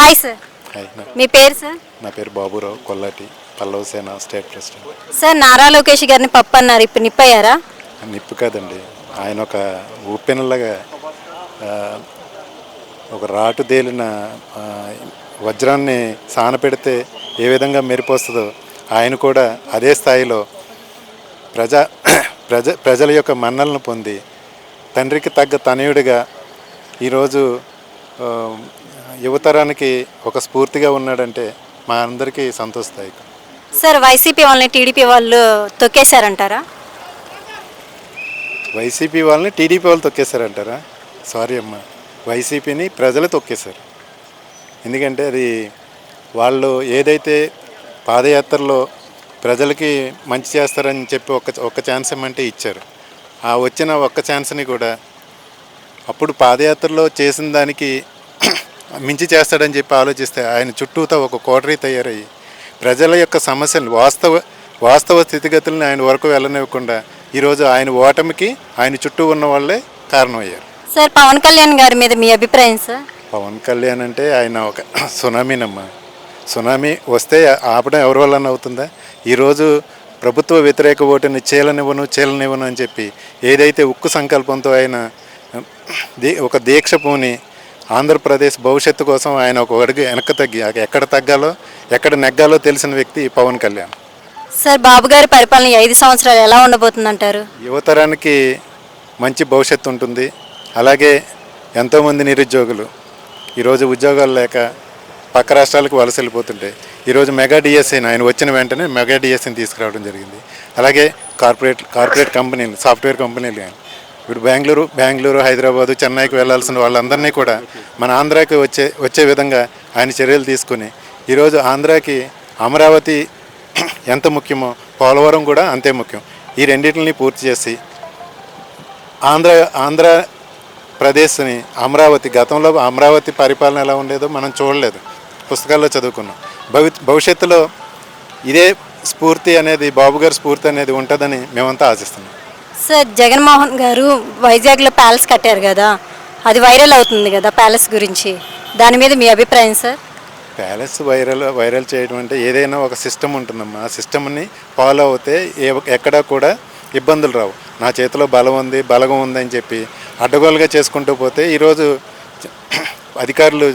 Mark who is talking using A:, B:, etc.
A: Hi sir
B: hi నా-
A: మీ పేరు sir
B: నా పేరు Baburao Kollati Pallava Sena state president.
A: Sir Nara Lokesh గారిని పప్పు అన్నారు. ఇప్పుడు నిప్పయ్యారా?
B: నిప్పు కాదండి. ఆయన ఒక ఉప్పెనలాగా ఆ, ఒక రాటు తేలిన ఆ, వజ్రాన్ని సానపెడితే ఏ విధంగా మెరిపోస్తుందో ఆయన కూడా అదే స్థాయిలో ప్రజా ప్రజ ప్రజల యొక్క మన్నలను పొంది తండ్రికి తగ్గ తనయుడిగా ఈరోజు ఆ, యువతరానికి ఒక స్ఫూర్తిగా ఉన్నాడంటే మా అందరికీ సంతోషదాయకం.
A: సార్ వైసీపీ వాళ్ళని టీడీపీ వాళ్ళు తొక్కేశారంటారా?
B: వైసీపీ వాళ్ళని టీడీపీ వాళ్ళు తొక్కేశారంటారా? సారీ అమ్మ వైసీపీని ప్రజలు తొక్కేశారు. ఎందుకంటే అది వాళ్ళు ఏదైతే పాదయాత్రలో ప్రజలకి మంచి చేస్తారని చెప్పి ఒక ఒక్క ఛాన్స్ ఇమ్మంటే ఇచ్చారు. ఆ వచ్చిన ఒక్క ఛాన్స్ని కూడా అప్పుడు పాదయాత్రలో చేసిన దానికి మించి చేస్తాడని చెప్పి ఆలోచిస్తే ఆయన చుట్టూతో ఒక కోటరీ తయారయ్యి ప్రజల యొక్క సమస్యలు వాస్తవ వాస్తవ స్థితిగతులను ఆయన వరకు వెళ్ళనివ్వకుండా ఈరోజు ఆయన ఓటమికి ఆయన చుట్టూ ఉన్న వాళ్ళే కారణమయ్యారు.
A: సార్ పవన్ కళ్యాణ్ గారి మీద మీ అభిప్రాయం సార్?
B: పవన్ కళ్యాణ్ అంటే ఆయన ఒక సునామీనమ్మా. సునామీ వస్తే ఆపడం ఎవరి వల్ల అవుతుందా? ఈరోజు ప్రభుత్వ వ్యతిరేక ఓటుని చీలనివ్వను చీలనివ్వను అని చెప్పి ఏదైతే ఉక్కు సంకల్పంతో ఆయన ఒక దీక్ష పూని ఆంధ్రప్రదేశ్ భవిష్యత్తు కోసం ఆయన ఒక అడుగు వెనక్కి తగ్గి ఎక్కడ తగ్గాలో ఎక్కడ నెగ్గాలో తెలిసిన వ్యక్తి పవన్ కళ్యాణ్.
A: సార్ బాబు గారి పరిపాలన ఐదు సంవత్సరాలు ఎలా ఉండబోతుందంటారు?
B: యువతరానికి మంచి భవిష్యత్తు ఉంటుంది. అలాగే ఎంతోమంది నిరుద్యోగులు ఈరోజు ఉద్యోగాలు లేక పక్క రాష్ట్రాలకు వలస వెళ్ళిపోతుంటాయి ఈరోజు మెగా డిఎస్సీని ఆయన వచ్చిన వెంటనే మెగా డిఎస్సీని తీసుకురావడం జరిగింది. అలాగే కార్పొరేట్ కార్పొరేట్ కంపెనీలు సాఫ్ట్వేర్ కంపెనీలు కానీ. ఇప్పుడు బెంగళూరు బెంగళూరు హైదరాబాదు చెన్నైకి వెళ్ళాల్సిన వాళ్ళందరినీ కూడా మన ఆంధ్రాకి వచ్చే వచ్చే విధంగా ఆయన చర్యలు తీసుకుని ఈరోజు ఆంధ్రాకి అమరావతి ఎంత ముఖ్యమో పోలవరం కూడా అంతే ముఖ్యం. ఈ రెండింటిని పూర్తి చేసి ఆంధ్ర ఆంధ్ర ప్రదేశ్ని అమరావతి గతంలో అమరావతి పరిపాలన ఎలా ఉండేదో మనం చూడలేదు. పుస్తకాల్లో చదువుకున్నాం. భవి భవిష్యత్తులో ఇదే స్ఫూర్తి అనేది బాబు గారి స్ఫూర్తి అనేది ఉంటుందని మేమంతా ఆశిస్తున్నాం.
A: సార్ జగన్మోహన్ గారు వైజాగ్లో ప్యాలెస్ కట్టారు కదా అది వైరల్ అవుతుంది కదా ప్యాలెస్ గురించి. దాని మీద మీ అభిప్రాయం సార్?
B: ప్యాలెస్ వైరల్ వైరల్ చేయడం అంటే ఏదైనా ఒక సిస్టమ్ ఉంటుందమ్మా. ఆ సిస్టమ్ని ఫాలో అవుతే ఏ ఎక్కడా కూడా ఇబ్బందులు రావు. నా చేతిలో బలం ఉంది బలగం ఉందని చెప్పి అడ్డగోలుగా చేసుకుంటూ పోతే ఈరోజు అధికారులు